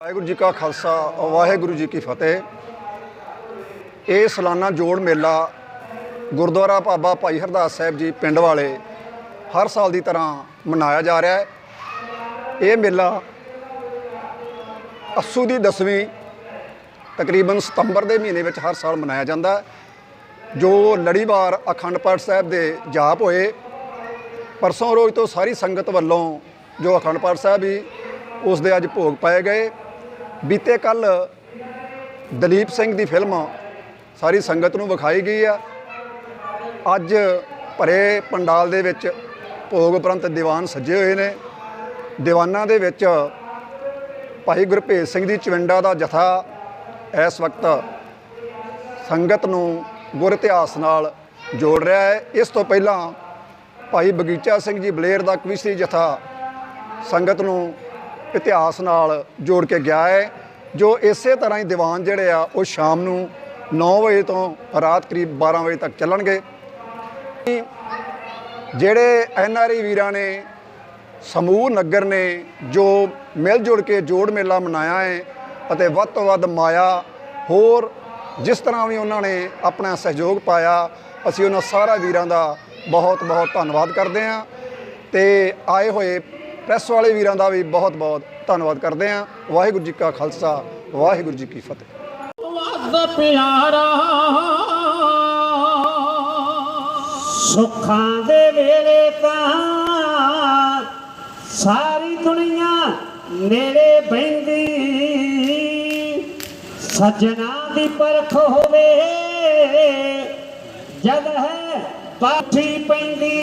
ਵਾਹਿਗੁਰੂ ਜੀ ਕਾ ਖਾਲਸਾ ਵਾਹਿਗੁਰੂ ਜੀ ਕੀ ਫਤਿਹ। ਇਹ ਸਾਲਾਨਾ ਜੋੜ ਮੇਲਾ ਗੁਰਦੁਆਰਾ ਬਾਬਾ ਭਾਈ ਹਰਦਾਸ ਸਾਹਿਬ ਜੀ ਪਿੰਡ ਵਾਲੇ ਹਰ ਸਾਲ ਦੀ ਤਰ੍ਹਾਂ ਮਨਾਇਆ ਜਾ ਰਿਹਾ ਹੈ। ਇਹ ਮੇਲਾ ਅੱਸੂ ਦੀ ਦਸਵੀਂ ਤਕਰੀਬਨ ਸਤੰਬਰ ਦੇ ਮਹੀਨੇ ਵਿੱਚ ਹਰ ਸਾਲ ਮਨਾਇਆ ਜਾਂਦਾ ਹੈ, ਜੋ ਲੜੀਵਾਰ ਅਖੰਡ ਪਾਠ ਸਾਹਿਬ ਦੇ ਜਾਪ ਹੋਏ। ਪਰਸੋਂ ਰੋਜ਼ ਤੋਂ ਸਾਰੀ ਸੰਗਤ ਵੱਲੋਂ ਜੋ ਅਖੰਡ ਪਾਠ ਸਾਹਿਬ ਹੀ, ਉਸ ਦੇ ਅੱਜ ਭੋਗ ਪਾਏ ਗਏ। ਬੀਤੇ ਕੱਲ ਦਲੀਪ ਸਿੰਘ ਦੀ ਫਿਲਮ ਸਾਰੀ ਸੰਗਤ ਨੂੰ ਵਿਖਾਈ ਗਈ ਆ। ਅੱਜ ਭਰੇ ਪੰਡਾਲ ਦੇ ਵਿੱਚ ਭੋਗ ਉਪਰੰਤ ਦੀਵਾਨ ਸੱਜੇ ਹੋਏ ਨੇ। ਦੀਵਾਨਾਂ ਦੇ ਵਿੱਚ ਭਾਈ ਗੁਰਭੇਜ ਸਿੰਘ ਦੀ ਚਵਿੰਡਾ ਦਾ ਜਥਾ ਇਸ ਵਕਤ ਸੰਗਤ ਨੂੰ ਗੁਰ ਇਤਿਹਾਸ ਨਾਲ ਜੋੜ ਰਿਹਾ ਹੈ। ਇਸ ਤੋਂ ਪਹਿਲਾਂ ਭਾਈ ਬਗੀਚਾ ਸਿੰਘ ਜੀ ਬਲੇਰ ਦਾ ਕਵਿਸ਼ਰੀ ਜਥਾ ਸੰਗਤ ਨੂੰ ਇਤਿਹਾਸ ਨਾਲ ਜੋੜ ਕੇ ਗਿਆ ਹੈ, ਜੋ ਇਸੇ ਤਰ੍ਹਾਂ ਹੀ ਦੀਵਾਨ ਜਿਹੜੇ ਆ, ਉਹ ਸ਼ਾਮ ਨੂੰ 9 ਵਜੇ ਤੋਂ ਰਾਤ ਕਰੀਬ 12 ਵਜੇ ਤੱਕ ਚੱਲਣਗੇ। ਜਿਹੜੇ ਐਨ ਆਰ ਆਈ ਵੀਰਾਂ ਨੇ, ਸਮੂਹ ਨਗਰ ਨੇ, ਜੋ ਮਿਲ ਜੁਲ ਕੇ ਜੋੜ ਮੇਲਾ ਮਨਾਇਆ ਹੈ ਅਤੇ ਵੱਧ ਤੋਂ ਵੱਧ ਮਾਇਆ, ਹੋਰ ਜਿਸ ਤਰ੍ਹਾਂ ਵੀ ਉਹਨਾਂ ਨੇ ਆਪਣਾ ਸਹਿਯੋਗ ਪਾਇਆ, ਅਸੀਂ ਉਹਨਾਂ ਸਾਰਾ ਵੀਰਾਂ ਦਾ ਬਹੁਤ ਬਹੁਤ ਧੰਨਵਾਦ ਕਰਦੇ ਹਾਂ। ਤੇ ਆਏ ਹੋਏ ਪ੍ਰੈਸ ਵਾਲੇ ਵੀਰਾਂ ਦਾ ਵੀ ਬਹੁਤ ਬਹੁਤ ਧੰਨਵਾਦ ਕਰਦੇ ਹਾਂ। ਵਾਹਿਗੁਰੂ ਜੀ ਕਾ ਖਾਲਸਾ, ਵਾਹਿਗੁਰੂ ਜੀ ਕੀ ਫਤਿਹ। ਵੱਧ ਪਿਆਰਾ ਸੁੱਖਾਂ ਦੇ ਵੇਲੇ ਤਾਂ ਸਾਰੀ ਦੁਨੀਆ ਨੇੜੇ ਬੈਂਦੀ ਸੱਜਣਾ ਦੀ ਪਰਖ ਹੋਵੇ, ਜਦ ਹੈ ਪਾਠੀ ਪੈਂਦੀ।